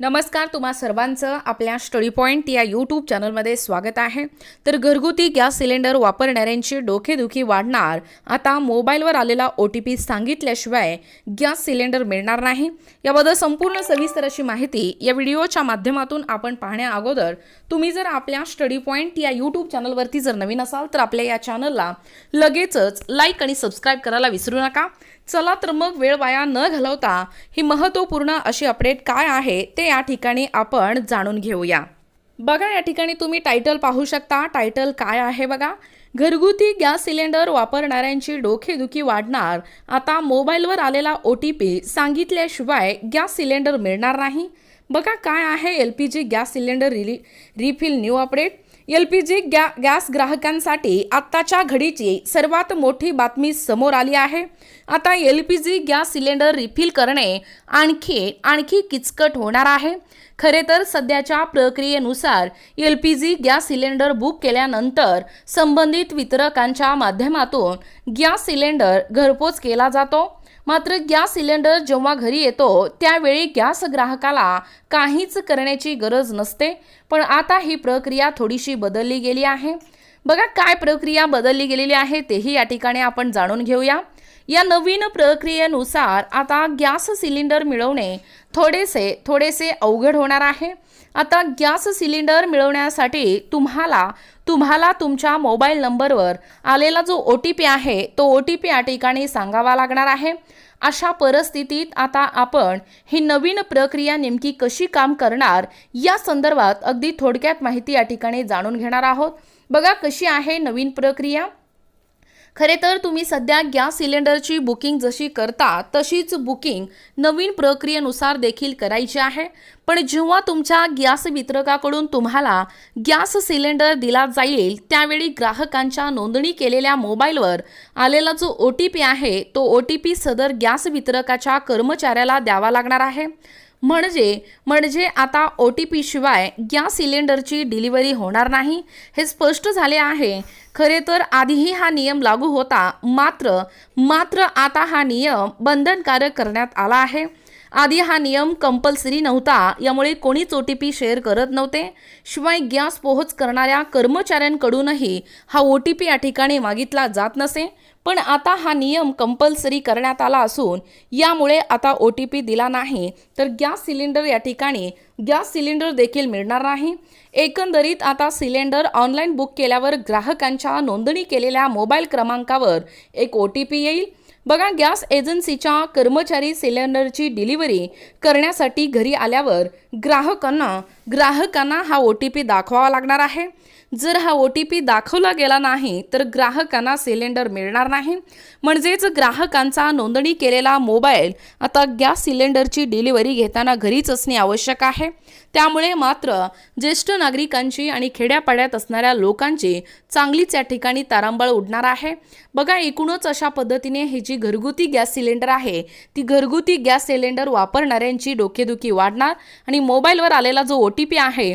नमस्कार तुम्हा सर्वांचं आपल्या स्टडी पॉईंट या यूट्यूब चॅनलमध्ये स्वागत आहे. तर घरगुती गॅस सिलेंडर वापरणाऱ्यांची डोकेदुखी वाढणार. आता मोबाईलवर आलेला ओ टी पी सांगितल्याशिवाय गॅस सिलेंडर मिळणार नाही. याबद्दल संपूर्ण सविस्तर अशी माहिती या व्हिडिओच्या माध्यमातून आपण पाहण्या अगोदर तुम्ही जर आपल्या स्टडी पॉईंट या यूट्यूब चॅनलवरती जर नवीन असाल तर आपल्या या चॅनलला लगेचच लाईक आणि सबस्क्राईब करायला विसरू नका. चला तर मग वेळ वाया न घालवता ही महत्त्वपूर्ण अशी अपडेट काय आहे ते या ठिकाणी आपण जाणून घेऊया. बघा या ठिकाणी तुम्ही टायटल पाहू शकता. टायटल काय आहे बघा? घरगुती गॅस सिलेंडर वापरणाऱ्यांची डोकेदुखी वाढणार. आता मोबाईलवर आलेला ओ टी पी सांगितल्याशिवाय गॅस सिलेंडर मिळणार नाही. बघा काय आहे L P G gas cylinder रिली refill new update L P G गॅ गॅस ग्राहकांसाठी आत्ताच्या घडीची सर्वात मोठी बातमी समोर आली आहे. आता L P G gas cylinder refill करणे आणखी आणखी किचकट होणार आहे. खरे तर सध्याच्या प्रक्रियेनुसार L P G gas cylinder book केल्यानंतर संबंधित वितरकांच्या माध्यमातून गॅस सिलेंडर घरपोच केला जातो. मात्र गॅस सिलेंडर जेव्हा घरी येतो त्यावेळी गॅस ग्राहकाला काहीच करण्याची गरज नसते. पण आता ही प्रक्रिया थोडीशी बदलली गेली आहे. बघा काय प्रक्रिया बदलली गेलेली आहे तेही या ठिकाणी आपण जाणून घेऊया. या नवीन प्रक्रियेनुसार आता गॅस सिलेंडर मिळवणे थोडेसे थोडेसे अवघड होणार आहे. आता गॅस सिलेंडर मिळवण्यासाठी तुम्हाला तुम्हाला तुमच्या मोबाईल नंबरवर आलेला जो ओ टी पी आहे तो ओ टी पी या ठिकाणी सांगावा लागणार आहे. अशा परिस्थितीत आता आपण ही नवीन प्रक्रिया नेमकी कशी काम करणार या संदर्भात अगदी थोडक्यात माहिती या ठिकाणी जाणून घेणार आहोत. बघा कशी आहे नवीन प्रक्रिया. खरे तर तुम्ही सध्या गॅस सिलेंडरची बुकिंग जशी करता तशीच बुकिंग नवीन प्रक्रियेनुसार देखील करायची आहे. पण जेव्हा तुमच्या गॅस वितरकाकडून तुम्हाला गॅस सिलेंडर दिला जाईल त्यावेळी ग्राहकांच्या नोंदणी केलेल्या मोबाईलवर आलेला जो ओ टी पी आहे तो ओ टी पी सदर गॅस वितरकाच्या कर्मचाऱ्याला द्यावा लागणार आहे. म्हणजे म्हणजे आता ओ टी पी शिवाय गॅस सिलेंडरची डिलिव्हरी होणार नाही हे स्पष्ट झाले आहे. खरे तर आधीही हा नियम लागू होता मात्र मात्र आता हा नियम बंधनकारक करण्यात आला आहे. आधी हा नियम कंपल्सरी नव्हता यामुळे कोणीच ओ टी पी शेअर करत नव्हते. शिवाय गॅस पोहोच करणाऱ्या कर्मचाऱ्यांकडूनही हा ओ टी पी या ठिकाणी मागितला जात नसे. पण आता हा नियम कंपल्सरी करण्यात आला असून यामुळे आता ओ टी पी दिला नाही तर गॅस सिलेंडर या ठिकाणी गॅस सिलेंडर देखील मिळणार नाही. एकंदरीत आता सिलेंडर ऑनलाईन बुक केल्यावर ग्राहकांच्या नोंदणी केलेल्या मोबाईल क्रमांकावर एक ओ टी पी येईल. बघा गॅस एजन्सीच्या कर्मचारी सिलेंडरची डिलिव्हरी करण्यासाठी घरी आल्यावर ग्राहकांना ग्राहकांना हा ओ टी पी दाखवावा लागणार आहे. जर हा ओ टी पी दाखवला गेला नाही तर ग्राहकांना सिलेंडर मिळणार नाही. म्हणजेच ग्राहकांचा नोंदणी केलेला मोबाईल आता गॅस सिलेंडरची डिलिव्हरी घेताना घरीच असणे आवश्यक आहे. त्यामुळे मात्र ज्येष्ठ नागरिकांची आणि खेड्यापाड्यात असणाऱ्या लोकांची चांगलीच या ठिकाणी तारांबळ उडणार आहे. बघा एकूणच अशा पद्धतीने ही जी घरगुती गॅस सिलेंडर आहे ती घरगुती गॅस सिलेंडर वापरणाऱ्यांची डोकेदुखी वाढणार आणि मोबाईलवर आलेला जो ओ टी पी आहे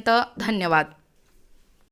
तोपर्यंत धन्यवाद.